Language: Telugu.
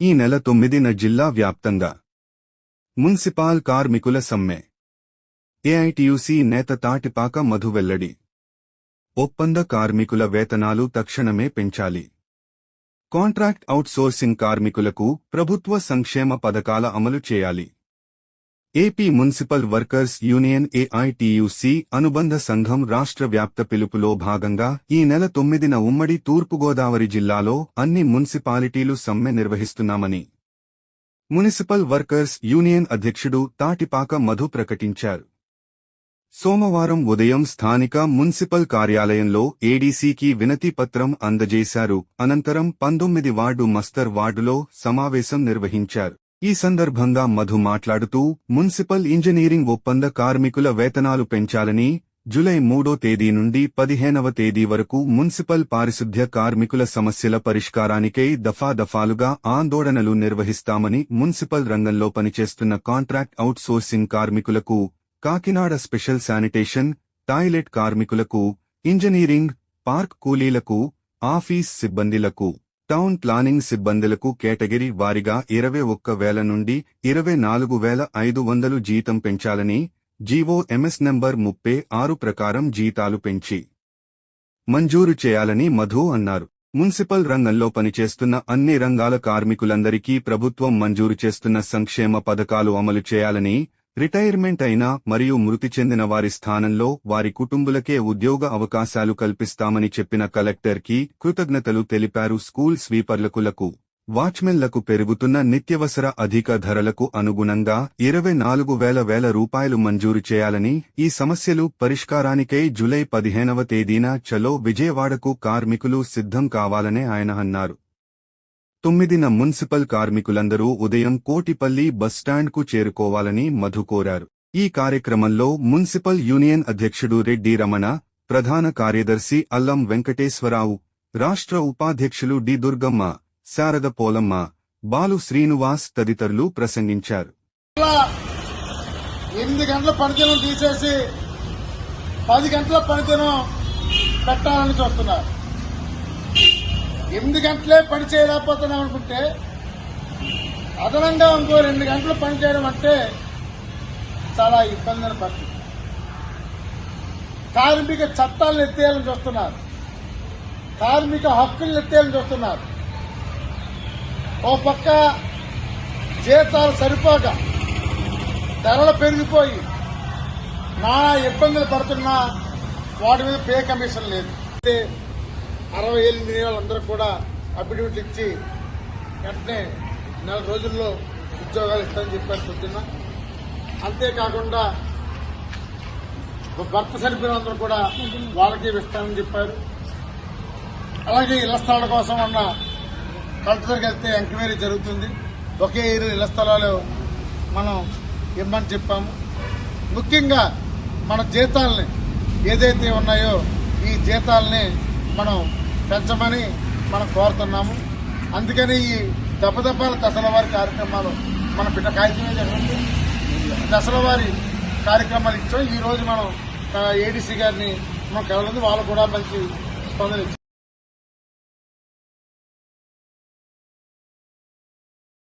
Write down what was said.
ఈ నెల తొమ్మిదిన జిల్లా వ్యాప్తంగా మున్సిపాల్ కార్మికుల సమ్మె. ఏఐటియుసి నేత తాటిపాక మధు వెల్లడి. ఒప్పంద కార్మికుల వేతనాలు తక్షణమే పెంచాలి. కాంట్రాక్ట్ అవుట్సోర్సింగ్ కార్మికులకు ప్రభుత్వ సంక్షేమ పథకాల అమలు చేయాలి. AP municipal workers union AITUC అనుబంధ సంఘం రాష్ట్ర వ్యాప్త పిలుపులో భాగంగా ఈ నెల తొమ్మిదిన ఉమ్మడి తూర్పుగోదావరి జిల్లాలో అన్ని మున్సిపాలిటీలు సమ్మె నిర్వహిస్తున్నామని మున్సిపల్ వర్కర్స్ యూనియన్ అధ్యక్షుడు తాటిపాక మధు ప్రకటించారు. సోమవారం ఉదయం స్థానిక మున్సిపల్ కార్యాలయంలో ఏడీసీకి వినతి పత్రం అందజేశారు. అనంతరం పంతొమ్మిది వార్డు మస్తర్ వార్డులో సమావేశం నిర్వహించారు. ఈ సందర్భంగా మధు మాట్లాడుతూ మున్సిపల్ ఇంజనీరింగ్ ఒప్పంద కార్మికుల వేతనాలు పెంచాలని జులై మూడో తేదీ నుండి పదిహేనవ తేదీ వరకు మున్సిపల్ పారిశుద్ధ్య కార్మికుల సమస్యల పరిష్కారానికై దఫాదఫాలుగా ఆందోళనలు నిర్వహిస్తామని మున్సిపల్ రంగంలో పనిచేస్తున్న కాంట్రాక్ట్ అవుట్సోర్సింగ్ కార్మికులకు కాకినాడ స్పెషల్ శానిటేషన్ టాయిలెట్ కార్మికులకు ఇంజనీరింగ్ పార్క్ కూలీలకు ఆఫీస్ సిబ్బందిలకు టౌన్ ప్లానింగ్ సిబ్బందులకు కేటగిరీ వారిగా ఇరవై ఒక్క వేల నుండి ఇరవై నాలుగు వేల ఐదు వందలు జీతం పెంచాలని జీవో ఎంఎస్ నంబర్ ముప్పై ఆరు ప్రకారం జీతాలు పెంచి మంజూరు చేయాలని మధు అన్నారు. మున్సిపల్ రంగంలో పనిచేస్తున్న అన్ని రంగాల కార్మికులందరికీ ప్రభుత్వం మంజూరు చేస్తున్న సంక్షేమ పథకాలు అమలు చేయాలని రిటైర్మెంట్ అయిన మరియు మృతి చెందిన వారి స్థానంలో వారి కుటుంబులకే ఉద్యోగ అవకాశాలు కల్పిస్తామని చెప్పిన కలెక్టర్కి కృతజ్ఞతలు తెలిపారు స్కూల్ స్వీపర్లకులకు. వాచ్మెన్లకు పెరుగుతున్న నిత్యవసర అధిక ధరలకు అనుగుణంగా ఇరవై నాలుగు వేల వేల రూపాయలు మంజూరు చేయాలని ఈ సమస్యలు పరిష్కారానికై జులై పదిహేనవ తేదీన చలో విజయవాడకు కార్మికులు సిద్ధం కావాలనే ఆయన అన్నారు. తొమ్మిదిన మున్సిపల్ కార్మికులందరూ ఉదయం కోటిపల్లి బస్టాండ్కు చేరుకోవాలని మధు కోరారు. ఈ కార్యక్రమంలో మున్సిపల్ యూనియన్ అధ్యక్షుడు రెడ్డి రమణ ప్రధాన కార్యదర్శి అల్లం వెంకటేశ్వరరావు రాష్ట్ర ఉపాధ్యక్షులు డి దుర్గమ్మ శారద పోలమ్మ బాలు శ్రీనివాస్ తదితరులు ప్రసంగించారు. ఎనిమిది గంటల పనితనం తీసేసి పది గంటల పనితనం పెట్టాలని చూస్తున్నారు. ఎనిమిది గంటలే పని చేయలేకపోతున్నాం అనుకుంటే అదనంగా ఇంకో రెండు గంటలు పని చేయడం అంటే చాలా ఇబ్బందిన పరిస్థితి కార్మిక చట్టాలను ఎత్తేయాలని చూస్తున్నారు. కార్మిక హక్కులను ఎత్తేయాలని చూస్తున్నారు. ఓ పక్క జీతాలు సరిపోక ధరలు పెరిగిపోయి నా ఇబ్బందులు పడుతున్నా వాటి మీద పే కమిషన్ లేదు. అయితే అరవై ఏళ్ళు తినే అందరూ కూడా అఫిడవిట్లు ఇచ్చి వెంటనే నెల రోజుల్లో ఉద్యోగాలు ఇస్తామని చెప్పారు పొద్దున్న అంతేకాకుండా భర్త సరిపోయినందరూ కూడా వాళ్ళకి ఇస్తామని చెప్పారు. అలాగే ఇళ్ళ స్థలాల కోసం అన్న కలెక్టర్కి వెళ్తే ఎంక్వైరీ జరుగుతుంది. ఒకే ఇరు ఇళ్ళ స్థలాలు మనం ఇమ్మని చెప్పాము. ముఖ్యంగా మన జీతాలని ఏదైతే ఉన్నాయో ఈ జీతాలని మనం పెంచమని మనం కోరుతున్నాము. అందుకని ఈ దెబ్బదెబ్బల దశల వారి కార్యక్రమాలు మన బిడ్డ కాగితమే మీద దశల వారి కార్యక్రమాలు ఇచ్చాం. ఈ రోజు మనం ఏడీసీ గారిని మనం కలవలేదు. వాళ్ళు కూడా మంచి స్పందన ఇచ్చారు.